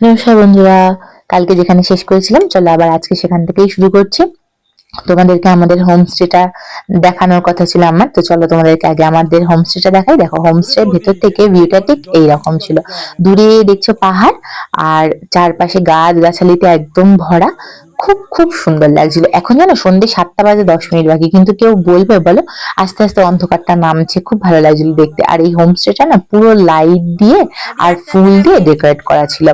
নমস্কার বন্ধুরা কালকে যেখানে শেষ করেছিলাম, চলো আবার আজকে সেখান থেকেই শুরু করছি। তোমাদেরকে আমাদের হোমস্টেটা দেখানোর কথা ছিল আমার, তো চলো তোমাদেরকে আগে আমাদের হোমস্টেটা দেখাই। দেখো হোমস্টের ভেতর থেকে ভিউটা ঠিক এইরকম ছিল। দূরে দেখছ পাহাড়, আর চারপাশে গাছ গাছালিতে একদম ভরা। খুব খুব সুন্দর লাগছিল। এখন জানো সন্ধ্যে সাতটা বাজে, দশ মিনিট বাকি। কিন্তু কেউ বলবে, বলো, আস্তে আস্তে অন্ধকারটা নামছে। খুব ভালো লাগছিল দেখতে। আর এই হোমস্টেটা না, পুরো লাইট দিয়ে আর ফুল দিয়ে ডেকোরেট করা ছিল।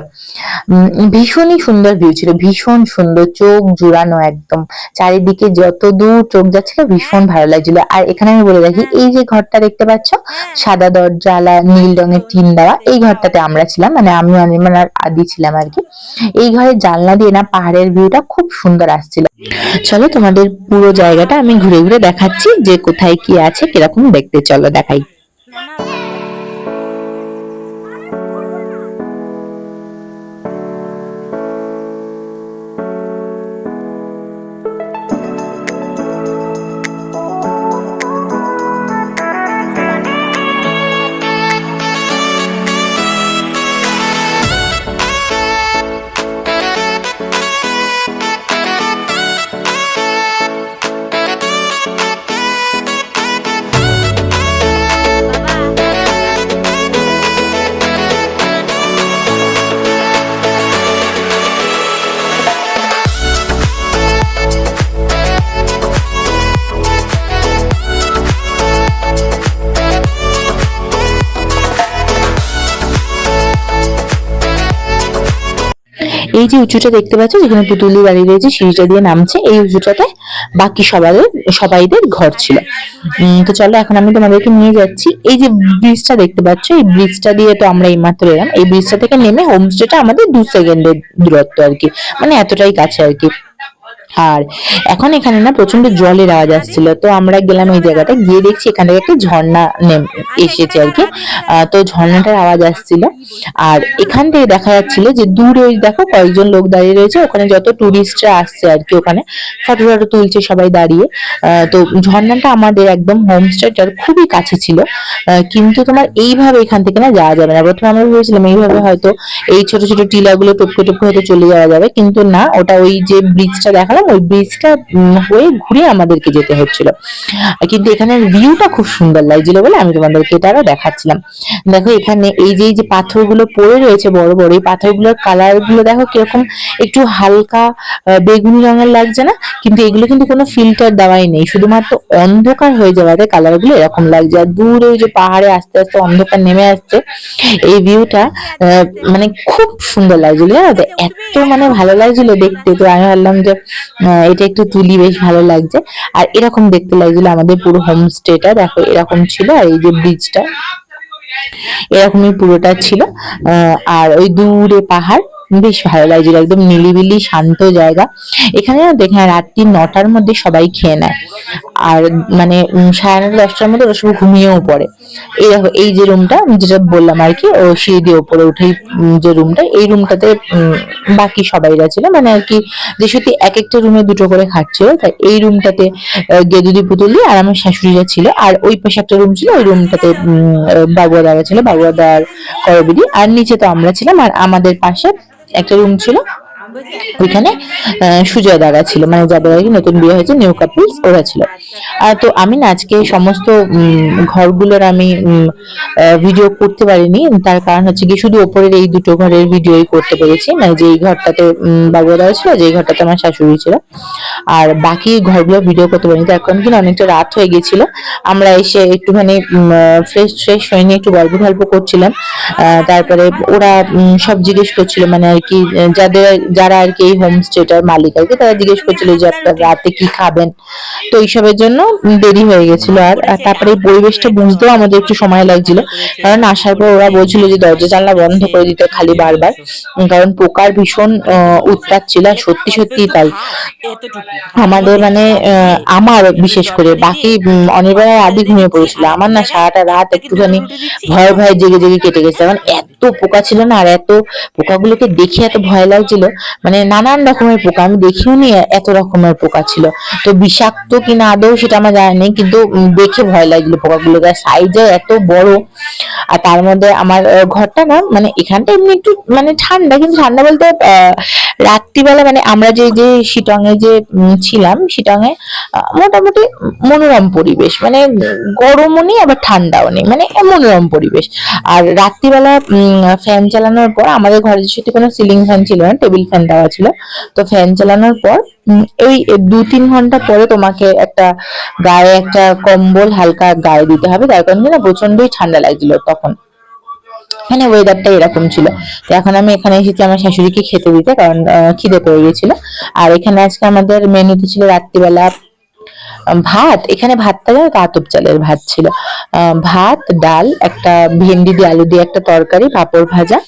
ভীষণই সুন্দর ভিউ ছিল। ভীষণ সুন্দর, চোখ জুড়ানো একদম। চারিদিকে যত দূর চোখ যাচ্ছিল, ভীষণ ভালো লাগছিল। আর এখানে আমি বলে রাখি, এই যে ঘরটা দেখতে পাচ্ছ, সাদা দরজা আলা নীল রঙের টিন দেওয়া, এই ঘরটাতে আমরা ছিলাম। মানে আমি অনির্বাণ আর আদি ছিলাম আর কি। এই ঘরের জানলা দিয়ে না, পাহাড়ের ভিউটা খুব সুন্দর আসছিল। চলো তোমাদের পুরো জায়গাটা আমি ঘুরে ঘুরে দেখাচ্ছি যে কোথায় কি আছে, কীরকম দেখতে। চলো দেখাই। এই যে উঁচুটা দেখতে পাচ্ছ, যেখানে পুতুলি দাঁড়িয়ে রয়েছে, সিঁড়িটা দিয়ে নামছে, এই উঁচুটাতে বাকি সবাই সবাইদের ঘর ছিল। তো চলো, এখন আমি তোমাদেরকে নিয়ে যাচ্ছি। এই যে ব্রিজটা দেখতে পাচ্ছ, এই ব্রিজটা দিয়ে তো আমরা এইমাত্র এলাম। এই ব্রিজটা থেকে নেমে হোমস্টেটা আমাদের দু সেকেন্ডের দূরত্ব আর কি। মানে এতটাই কাছে আর কি। আর এখন এখানে না প্রচণ্ড জলের আওয়াজ আসছিল। তো আমরা গেলাম ওই জায়গাটা গিয়ে দেখছি এখান থেকে একটা ঝর্ণা এসেছে আর কি। তো ঝর্ণাটার আওয়াজ আসছিল। আর এখান থেকে দেখা যাচ্ছিল যে দূরে ওই দেখো কয়েকজন লোক দাঁড়িয়ে রয়েছে। ওখানে যত টুরিস্টরা আসছে আর কি ওখানে, ফটো টটো তুলছে সবাই দাঁড়িয়ে। তো ঝর্ণাটা আমাদের একদম হোমস্টেটার খুবই কাছে ছিল। কিন্তু তোমার এইভাবে এখান থেকে না যাওয়া যাবে না। প্রথমে আমরা ভেবেছিলাম এইভাবে হয়তো এই ছোট ছোট টিলাগুলো টপকে টপকে হয়তো চলে যাওয়া যাবে। কিন্তু না, ওটা ওই যে ব্রিজটা দেখালাম ওই ব্রিজটা হয়ে ঘুরে আমাদেরকে যেতে হচ্ছিল। কিন্তু এখানের ভিউটা খুব সুন্দর লাগছিল বলে আমি তোমাদেরকে এটা আরও দেখাচ্ছিলাম। দেখো এখানে এই যে এই যে পাথরগুলো পড়ে রয়েছে বড় বড়, এই পাথরগুলোর কালারগুলো দেখো কীরকম একটু হালকা বেগুনি রঙের লাগছে না? কিন্তু এগুলো কিন্তু কোনো ফিল্টার দেওয়াই নেই। শুধুমাত্র অন্ধকার হয়ে যাওয়াতে কালারগুলো এরকম লাগছে। আর দূরে যে পাহাড়ে আস্তে আস্তে অন্ধকার নেমে আসছে। এই ভিউটা মানে খুব সুন্দর লাগছিল। জানো তো? এত মানে ভালো লাগছিল দেখতে। তো আমি ভাবলাম যে এটা একটু তুলি বেশ ভালো লাগছে। আর এরকম দেখতে লাগছিল আমাদের পুরো হোমস্টেটা দেখো, এরকম ছিল আর এই যে ব্রিজটা এরকমই পুরোটা ছিল। আর ওই দূরে পাহাড়। বেশ ভালো লাগছিল, একদম নিলিবিলি শান্ত জায়গা। এখানে দেখে রাত্রি নটার মধ্যে সবাই খেয়ে নেয়। আর মানে সাড়ে নটা দশটার মধ্যে ওরা সব ঘুমিয়েও পড়ে। এই দেখো, এই যে রুমটা যেটা বললাম আর কি, ও সিঁড়ি দিয়ে ওপরে উঠেই যে রুমটা এই রুমটাতে বাকি সবাইরা ছিল। মানে আর কি, যে সত্যি এক একটা রুমে দুটো করে খাচ্ছিল তাই এই রুমটাতে গেদুদি দিয়ে আর আমার শাশুড়িরা ছিল। আর ওই পাশে একটা রুম ছিল, ওই রুমটাতে বাবুয়া দাদা ছিল, বাবুয়া দার করবিদি আর নিচে তো আমরা ছিলাম, আর আমাদের পাশে একটা রুম ছিল। ওইখানে সুজয় দাদা ছিল মানে যাদের আর কি নতুন বিয়ে হয়েছে, নিউ কাপলস, ওরা ছিল। আর তো আমি না আজকে সমস্ত ঘরগুলোর আমি ভিডিও করতে পারিনি। তার কারণ হচ্ছে কি শুধু ওপরের এই দুটো ঘরের ভিডিওই করতে পেরেছি। মানে যে এই ঘরটাতে বাবুয়া দাদা ছিল যে ঘরটাতে আমার শাশুড়ি ছিল। আর বাকি ঘরগুলো ভিডিও করতে পারিনি। তার কারণ কিন্তু অনেকটা রাত হয়ে গেছিল। আমরা এসে একটুখানি ফ্রেশ ফ্রেশ হয়ে নিয়ে একটু গল্প গল্প করছিলাম। তারপরে ওরা সব জিজ্ঞেস করছিল মানে আর কি, যাদের যারা আর কি এই হোমস্টেটার মালিক আর কি, তারা জিজ্ঞেস করছিল যে আপনারা রাতে কি খাবেন? তো এইসবের জন্য দেরি হয়ে গেছিল আর তারপরে এই পরিবেশটা বুঝতেও আমাদের একটু সময় লাগছিল। কারণ আসার পর ওরা বলছিল যে দরজা জানলা বন্ধ করে দিতে খালি বারবার। কারণ পোকার ভীষণ উৎপাত ছিল আর সত্যি সত্যি তাই। আমাদের মানে আমার বিশেষ করে, বাকি আর আদি ঘুমিয়ে পড়েছিল। আমার না সারাটা রাত একটুখানি ভয় ভয় জেগে জেগে কেটে গেছে। কারণ এত পোকা ছিল না, আর এত পোকাগুলোকে দেখে এত ভয় লাগছিল মানে নানান রকমের পোকা, আমি দেখিও নি এত রকমের পোকা ছিল। তো বিষাক্ত কিনা আদৌ সেটা আমার জানা নেই, কিন্তু দেখে ভয় লাগল পোকাগুলো। সাইজে এত বড়, আর তার মধ্যে আমার ঘরটা না মানে এখানটা এমনি একটু মানে ঠান্ডা, কিন্তু ঠান্ডা বলতে রাত্রিবেলা মানে আমরা যে যে শিটং এ যে ছিলাম শিটং এ মোটামুটি মনোরম পরিবেশ। মানে গরমও নেই, আবার ঠান্ডাও নেই মানে মনোরম পরিবেশ। আর রাত্রিবেলা ফ্যান চালানোর পর আমাদের ঘরে যেহেতু কোনো সিলিং ফ্যান ছিল না টেবিল ফ্যান দেওয়া ছিল। তো ফ্যান চালানোর পর এই দু তিন ঘণ্টা পরে তোমাকে একটা গায়ে একটা কম্বল হালকা গায়ে দিতে হবে। তার কারণে না প্রচন্ডই ঠান্ডা লাগছিল তখন। মানে ওয়েদারটা এরকম ছিল। তো এখন আমি এখানে এসেছি আমার শাশুড়িকে খেতে দিতে, কারণ খিদে পেয়ে গেছিল। আর এখানে আজকে আমাদের মেনুতে ছিল রাত্রিবেলা ভাত। এখানে ভাতটা তো, আতপ চালের ভাত ছিল। ভাত, ডাল, একটা ভেন্ডি দিয়ে আলু দিয়ে একটা তরকারি, পাঁপড় ভাজা।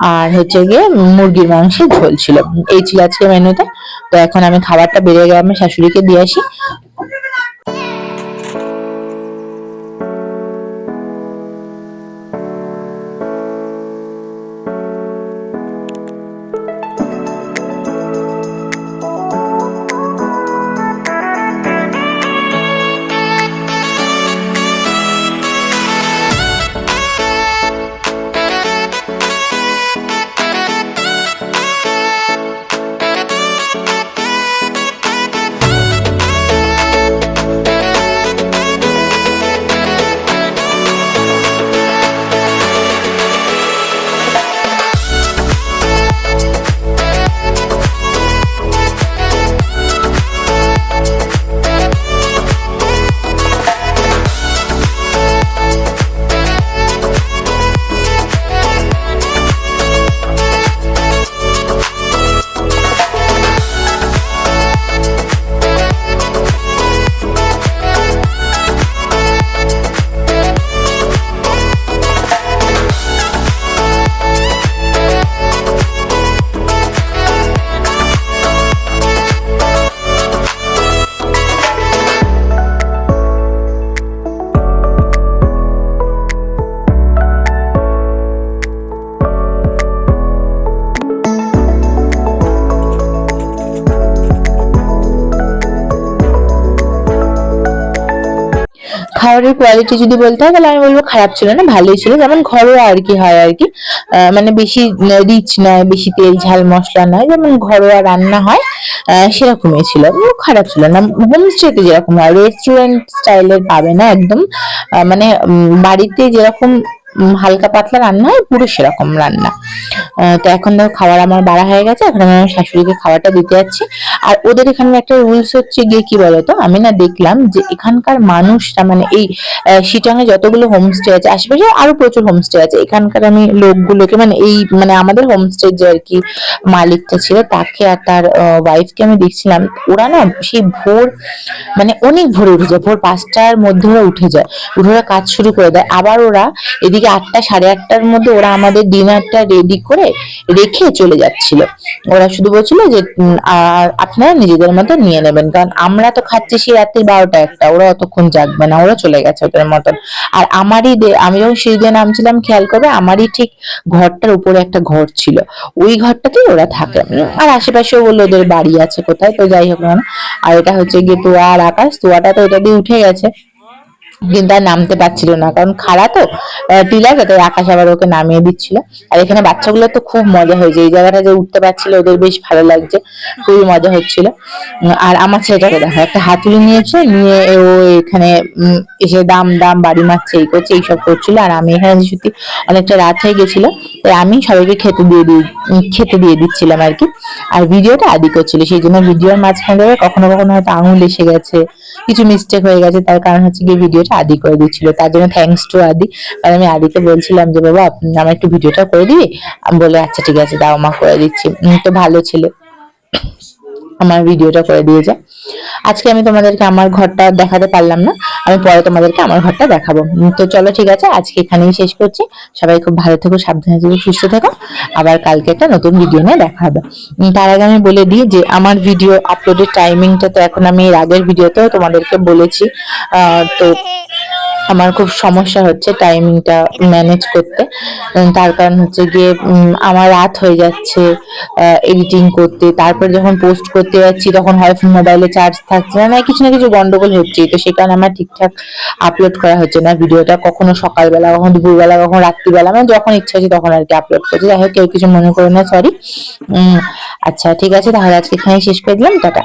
আর হচ্ছে গিয়ে মুরগির মাংসের ঝোল ছিল। এই ছিল আজকে মেনুতে তো। এখন আমি খাবারটা বেড়ে গেলাম শাশুড়িকে দিয়ে আসি। খাবারের কোয়ালিটি যদি বলতে হয়, তাহলে আমি বলব খারাপ ছিল না, ভালোই ছিল। যেমন ঘরোয়া আর কি হয় আর কি। মানে বেশি রিচ নয়, বেশি তেল, ঝাল, মশলা নয়, যেমন ঘরোয়া রান্না হয় সেরকমই ছিল। খারাপ ছিল না। হোমস্টেতে যেরকম হয় রেস্টুরেন্ট স্টাইলের পাবে না একদম। মানে বাড়িতে যেরকম হালকা পাতলা রান্না হয় পুরো সেরকম রান্না। তো এখন ধর খাবার আমার বাড়া হয়ে গেছে, এখন আমি আমার শাশুড়িকে খাবারটা দিতে যাচ্ছি। আর ওদের এখানে একটা রুলস হচ্ছে গিয়ে কি বলতো? আমি না দেখলাম যে এখানকার মানুষরা মানে এই শিটাঙে যতগুলো হোমস্টে আছে আশেপাশে আরও প্রচুর হোমস্টে আছে। এখানকার আমি লোকগুলোকে মানে এই মানে আমাদের হোমস্টে যে আর কি মালিকটা ছিল, তাকে আর তার ওয়াইফকে আমি দেখছিলাম। ওরা না সেই ভোর মানে অনেক ভোরে উঠে যায়, ভোর পাঁচটার মধ্যে ওরা উঠে যায়। উঠে ওরা কাজ শুরু করে দেয়। আবার ওরা এদিকে আটটা, সাড়ে আটটার মধ্যে ওরা আমাদের ডিনারটা রেডি করে রেখে চলে যাচ্ছিল। ওরা শুধু বলছিল যে আপনারা নিজেদের মতো নিয়ে নেবেন। কারণ আমরা তো খাচ্ছি সেই রাত্রি বারোটা একটা, ওরা অতক্ষণ জাগবে না, ওরা চলে গেছে ওদের মতন। আর আমারই আমি যখন সিঁড়ি দিয়ে নামছিলাম, খেয়াল করবে, আমারই ঠিক ঘরটার উপরে একটা ঘর ছিল। ওই ঘরটাতেই ওরা থাকে। আর আশেপাশেও বলল, ওদের বাড়ি আছে কোথায়? তো যাই হোক না আর এটা হচ্ছে গিয়ে তোয়া আর আকাশ। তোয়াটা তো এটা দিয়ে উঠে গেছে। কিন্তু আর নামতে পারছিল না কারণ খাড়া তো আহ, টিলা তাই আকাশ আবার ওকে নামিয়ে দিচ্ছিল। আর এখানে বাচ্চাগুলো তো খুব মজা হয়েছে এই জায়গাটা যে উঠতে পারছিল ওদের বেশ ভালো লাগছে খুবই মজা হচ্ছিল। আর আমার ছেলেটাকে দেখো একটা হাতুড়ি নিয়েছে নিয়ে ও এখানে এসে দাম দাম বাড়ি মারছে এই করছে এইসব করছিল। আর আমি এখানে সত্যি অনেকটা রাত হয়ে গেছিল তাই আমি সবাইকে খেতে দিয়ে দিই খেতে দিয়ে দিচ্ছিলাম আর কি। আর ভিডিওটা আদি করছিল সেই জন্য ভিডিওর মাঝখানে কখনো কখনো হয়তো আঙুল এসে গেছে কিছু মিস্টেক হয়ে গেছে তার কারণ হচ্ছে গিয়ে ভিডিওটা আদি করে দিচ্ছিল, তার জন্য থ্যাংকস টু আদি। কারণ আমি আদিকে বলছিলাম যে, বাবা আমার একটু ভিডিওটা করে দিবি? আমি বলে আচ্ছা ঠিক আছে, দাও, মা, করে দিচ্ছি। তো ভালো ছিল। আমার ভিডিওটা করে দিয়েছে। আজকে আমি তোমাদেরকে আমার ঘরটা দেখাতে পারলাম না, আমি পরে তোমাদেরকে আমার ঘরটা দেখাবো। তো চলো ঠিক আছে, আজকে এখানেই শেষ করছি। সবাই খুব ভালো থেকো, সাবধানে থেকো, সুস্থ থেকো। আবার কালকে একটা নতুন ভিডিও নিয়ে দেখা হবে। তার আগে আমি বলে দিই যে আমার ভিডিও আপলোডের টাইমিংটা তো এখন আমি এর আগের ভিডিওতেও তোমাদেরকে বলেছি। তো আমার খুব সমস্যা হচ্ছে টাইমিংটা ম্যানেজ করতে। তার কারণ হচ্ছে গিয়ে আমার রাত হয়ে যাচ্ছে এডিটিং করতে। তারপরে যখন পোস্ট করতে যাচ্ছি, তখন হয় মোবাইলে চার্জ থাকছে। না না কিছু না কিছু গন্ডগোল হচ্ছে তো সে কারণে আমার ঠিকঠাক আপলোড করা হচ্ছে না। ভিডিওটা কখনো সকালবেলা, কখনো দুপুরবেলা, কখনো রাত্রিবেলা মানে যখন ইচ্ছা হচ্ছে তখন আর কি আপলোড করছি। যাই হোক, কেউ কিছু মনে করো না সরি আচ্ছা ঠিক আছে, তাহলে আজকে এখানেই শেষ করে দিলাম। টাটা।